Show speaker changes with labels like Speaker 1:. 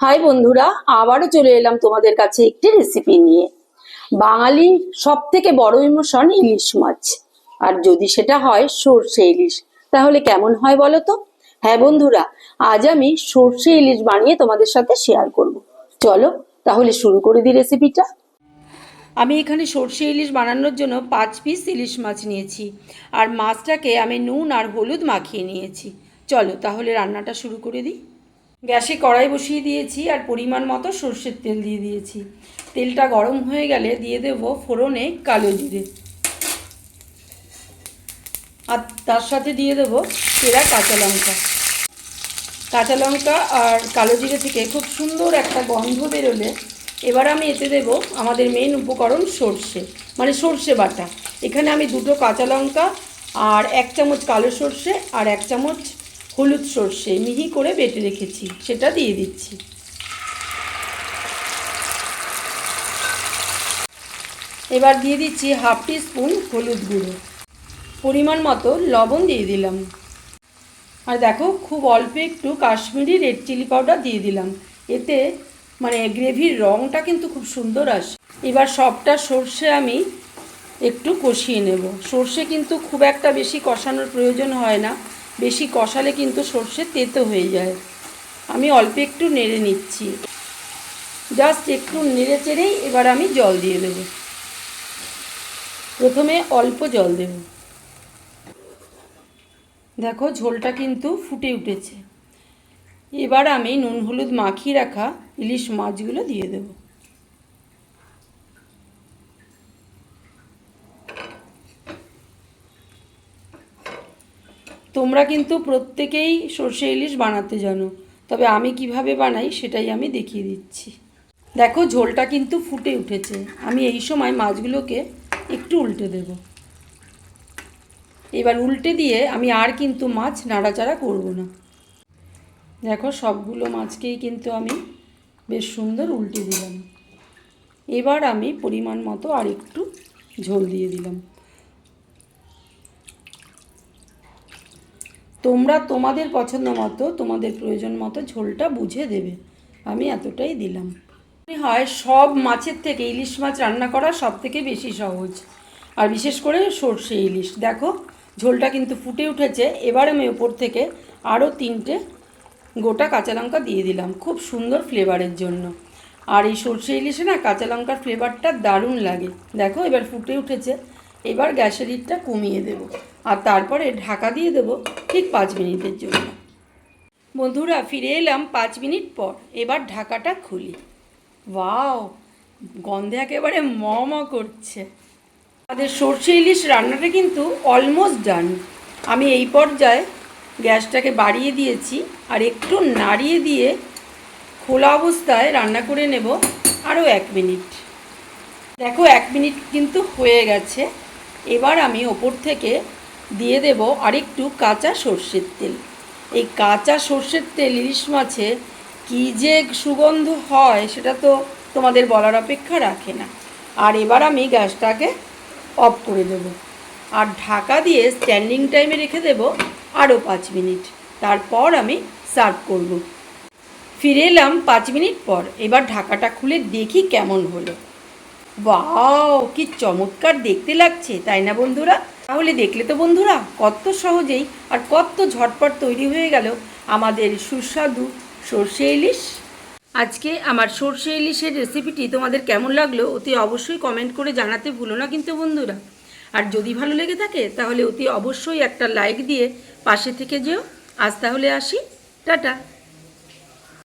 Speaker 1: High বন্ধুরা, আবারও চলে এলাম তোমাদের কাছে একটি রেসিপি নিয়ে। বাঙালির সব থেকে বড় ইমোশন ইলিশ মাছ। আর যদি সেটা হয় সর্ষে ইলিশ, তাহলে কেমন হয় বলো তো? হ্যাঁ বন্ধুরা, আজ আমি সর্ষে ইলিশ বানিয়ে তোমাদের সাথে শেয়ার করব। চলো, তাহলে শুরু করে দিই রেসিপিটা আমি এখানে সর্ষে ইলিশ বানানোর জন্য পাঁচ পিস ইলিশ মাছ নিয়েছি। আর মাছটাকে আমি নুন আর হলুদ মাখিয়ে নিয়েছি। চলো, তাহলে রান্নাটা শুরু করে দিই। গ্যাসে কড়াই বসিয়ে দিয়েছি আর পরিমাণ মতো সর্ষের তেল দিয়ে দিয়েছি। তেলটা গরম হয়ে গেলে দিয়ে দেব ফোড়নে কালো জিরে। আর তার সাথে দিয়ে দেব চেরা কাঁচা লঙ্কা। কাঁচা লঙ্কা আর কালো জিরে থেকে খুব সুন্দর একটা গন্ধ বেরোলে এবার আমি এতে দেব আমাদের মেন উপকরণ সর্ষে মানে সর্ষে বাটা। এখানে আমি দুটো কাঁচা লঙ্কা আর এক চামচ কালো সর্ষে আর এক চামচ হলুদ সর্ষে মিহি করে বেটে রেখেছি, সেটা দিয়ে দিচ্ছি। এবার দিয়ে দিচ্ছি হাফ টি স্পুন হলুদ গুঁড়ো। পরিমাণ মতো লবণ দিয়ে দিলাম। আর দেখো, খুব অল্প একটু কাশ্মীরি রেড চিলি পাউডার দিয়ে দিলাম। এতে মানে গ্রেভির রঙটা কিন্তু খুব সুন্দর আসে। এবার সবটা সর্ষে আমি একটু কষিয়ে নেব। সর্ষে কিন্তু খুব একটা বেশি কষানোর প্রয়োজন হয় না। বেশি কষালে কিন্তু সর্ষে তেতো হয়ে যায়। আমি অল্প একটু নেড়ে নিচ্ছি। জাস্ট একটু নেড়ে চেড়েই এবার আমি জল দিয়ে দেব। প্রথমে অল্প জল দেব। দেখো ঝোলটা কিন্তু ফুটে উঠেছে। এবার আমি নুন হলুদ মাখিয়ে রাখা ইলিশ মাছগুলো দিয়ে দেব। তোমরা কিন্তু প্রত্যেকেই সর্ষে ইলিশ বানাতে জানো। তবে আমি কীভাবে বানাই সেটাই আমি দেখিয়ে দিচ্ছি। দেখো, ঝোলটা কিন্তু ফুটে উঠেছে। আমি এই সময় মাছগুলোকে একটু উল্টে দেব। এবার উল্টে দিয়ে আমি আর কিন্তু মাছ নাড়াচাড়া করব না। দেখো, সবগুলো মাছকেই কিন্তু আমি বেশ সুন্দর উল্টে দিলাম। এবার আমি পরিমাণ মতো আর একটু ঝোল দিয়ে দিলাম। তোমরা তোমাদের পছন্দ মতো, তোমাদের প্রয়োজন মতো ঝোলটা বুঝে দেবে। আমি এতটাই দিলাম। হয় সব মাছের থেকে ইলিশ মাছ রান্না করা সব থেকে বেশি সহজ। আর বিশেষ করে সর্ষে ইলিশ। দেখো, ঝোলটা কিন্তু ফুটে উঠেছে। এবার আমি ওপর থেকে আরও তিনটে গোটা কাঁচা লঙ্কা দিয়ে দিলাম খুব সুন্দর ফ্লেভারের জন্য। আর এই সর্ষে ইলিশে না কাঁচা লঙ্কার ফ্লেভারটা দারুণ লাগে। দেখো, এবার ফুটে উঠেছে। এবার গ্যাসের হিটটা কমিয়ে দেব। আর তারপরে ঢাকা দিয়ে দেবো ঠিক পাঁচ মিনিটের জন্য। বন্ধুরা, ফিরে এলাম পাঁচ মিনিট পর। এবার ঢাকাটা খুলি। ওয়াও, গন্ধে একেবারে ম ম করছে। আমাদের সর্ষে ইলিশ রান্নাটা কিন্তু অলমোস্ট ডান আমি এই পর্যায়ে গ্যাসটাকে বাড়িয়ে দিয়েছি আর একটু নাড়িয়ে দিয়ে খোলা অবস্থায় রান্না করে নেব আরও এক মিনিট। দেখো, এক মিনিট কিন্তু হয়ে গেছে। এবার আমি ওপর থেকে দিয়ে দেব আরেকটু কাঁচা সর্ষের তেল। এই কাঁচা সর্ষের তেল, ইলিশ মাছে কী যে সুগন্ধ হয় সেটা তো তোমাদের বলার অপেক্ষা রাখে না। আর এবার আমি গ্যাসটাকে অফ করে দেব। আর ঢাকা দিয়ে স্ট্যান্ডিং টাইমে রেখে দেব আরও পাঁচ মিনিট। তারপর আমি সার্ভ করব। ফিরে এলাম পাঁচ মিনিট পর। এবার ঢাকাটা খুলে দেখি কেমন হলো। বাও কি চমৎকার দেখতে লাগছে, তাই না বন্ধুরা? তাহলে দেখলে তো বন্ধুরা কত সহজেই আর কত ঝটপট তৈরি হয়ে গেল আমাদের সুস্বাদু সর্ষে ইলিশ। আজকে আমার সর্ষে ইলিশের রেসিপিটি তোমাদের কেমন লাগল অতি অবশ্যই কমেন্ট করে জানাতে ভুলো না কিন্তু বন্ধুরা। আর যদি ভালো লেগে থাকে, তাহলে অতি অবশ্যই একটা লাইক দিয়ে পাশে থেকে যেও। আজ তাহলে আসি। টাটা।